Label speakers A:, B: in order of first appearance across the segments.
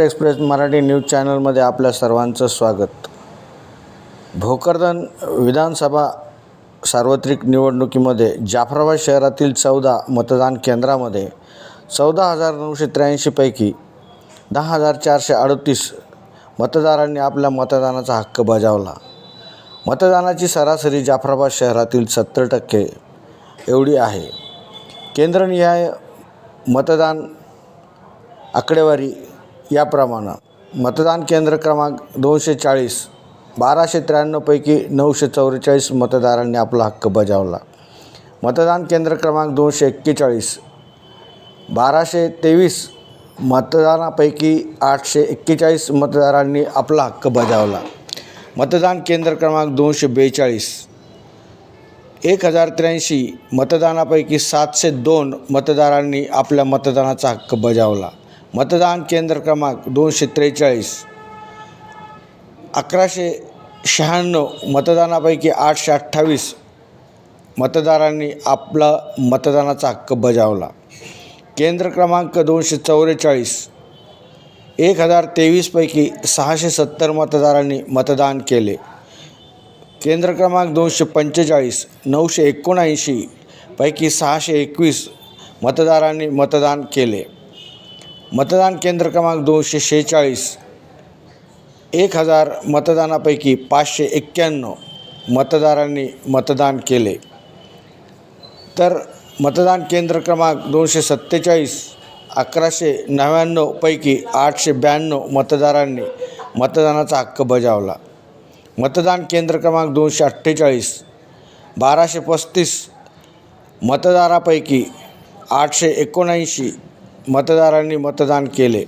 A: Express Marathi news चॅनलमध्ये आपल्या सर्वांचं स्वागत. भोकरदन विधानसभा सार्वत्रिक निवडणुकीमध्ये जाफराबाद शहरातील चौदा मतदान केंद्रामध्ये चौदा हजार नऊशे त्र्याऐंशीपैकी दहा हजार चारशे अडतीस मतदारांनी आपल्या मतदानाचा हक्क बजावला. मतदानाची सरासरी जाफराबाद शहरातील सत्तर टक्के एवढी आहे. केंद्रनिहाय मतदान आकडेवारी याप्रमाणे मतदान केंद्र क्रमांक दोनशे चाळीस बाराशे त्र्याण्णवपैकी नऊशे चौवेचाळीस मतदारांनी आपला हक्क बजावला. मतदान केंद्र क्रमांक दोनशे एक्केचाळीस बाराशे तेवीस मतदानापैकी आठशे एक्केचाळीस मतदारांनी आपला हक्क बजावला. मतदान केंद्र क्रमांक दोनशे बेचाळीस एक हजार त्र्याऐंशी मतदानापैकी सातशे दोन मतदारांनी आपल्या मतदानाचा हक्क बजावला. मतदान केंद्र क्रमांक दोनशे त्रेचाळीस. अकराशे शहाण्णव मतदानापैकी आठशे अठ्ठावीस मतदारांनी आपला मतदानाचा हक्क बजावला. केंद्र क्रमांक दोनशे चौवेचाळीस. एक हजार तेवीसपैकी सहाशे सत्तर मतदारांनी मतदान केले. केंद्र क्रमांक दोनशे पंचेचाळीस नऊशे एकोणऐंशी पैकी सहाशे एकवीस मतदारांनी मतदान केले. मतदान केंद्र क्रमांक दोनशे शेहेचाळीस. एक हजार मतदानापैकी पाचशे एक्क्याण्णव मतदारांनी मतदान केले. तर मतदान केंद्र क्रमांक दोनशे सत्तेचाळीस अकराशे नव्याण्णवपैकी आठशे ब्याण्णव मतदारांनी मतदानाचा हक्क बजावला. मतदान केंद्र क्रमांक दोनशे अठ्ठेचाळीस बाराशे पस्तीस मतदारापैकी आठशे एकोणऐंशी मतदारांनी मतदान केले.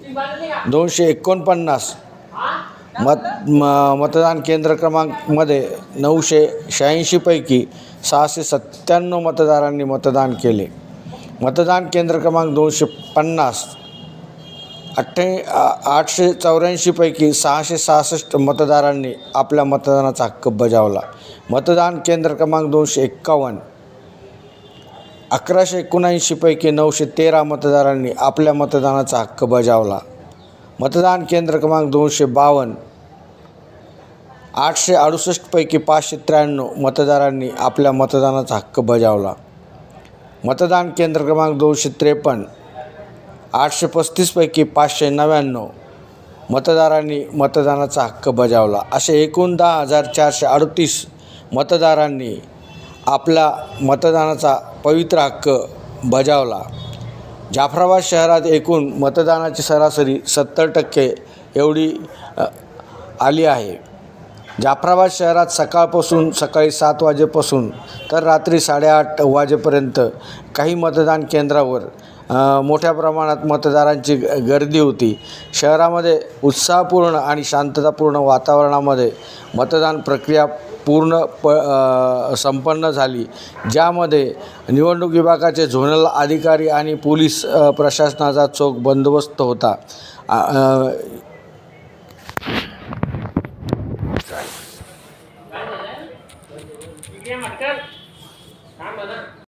A: दोनशे एकोणपन्नास मत म मतदान केंद्र क्रमांकमध्ये नऊशे शहाऐंशीपैकी सहाशे सत्त्याण्णव मतदारांनी मतदान केले. मतदान केंद्र क्रमांक दोनशे पन्नास अठ्ठ्या आठशे चौऱ्याऐंशीपैकी सहाशे सहासष्ट मतदारांनी आपल्या मतदानाचा हक्क बजावला. मतदान केंद्र क्रमांक दोनशे एक्कावन्न अकराशे एकोणऐंशीपैकी नऊशे तेरा मतदारांनी आपल्या मतदानाचा हक्क बजावला. मतदान केंद्र क्रमांक दोनशे बावन्न. आठशे अडुसष्टपैकी पाचशे त्र्याण्णव मतदारांनी आपल्या मतदानाचा हक्क बजावला. मतदान केंद्र क्रमांक दोनशे त्रेपन्न. आठशे पस्तीसपैकी पाचशे नव्याण्णव मतदारांनी मतदानाचा हक्क बजावला. असे एकूण दहा हजार चारशे अडतीस मतदारांनी आपला मतदानाचा पवित्र हक्क बजावला. जाफराबाद शहरात एकूण मतदानाची सरासरी सत्तर टक्के एवढी आली आहे. जाफराबाद शहरात सकाळपासून सकाळी सात वाजेपासून तर रात्री साडेआठ वाजेपर्यंत काही मतदान केंद्रावर मोठ्या प्रमाणात मतदारांची ग- गर्दी होती. शहरामध्ये उत्साहपूर्ण आणि शांततापूर्ण वातावरणामध्ये मतदान प्रक्रिया पूर्ण प संपन्न झाली. ज्यामध्ये निवडणूक विभागाचे झोनल अधिकारी आणि पोलीस प्रशासनाचा चोख बंदोबस्त होता.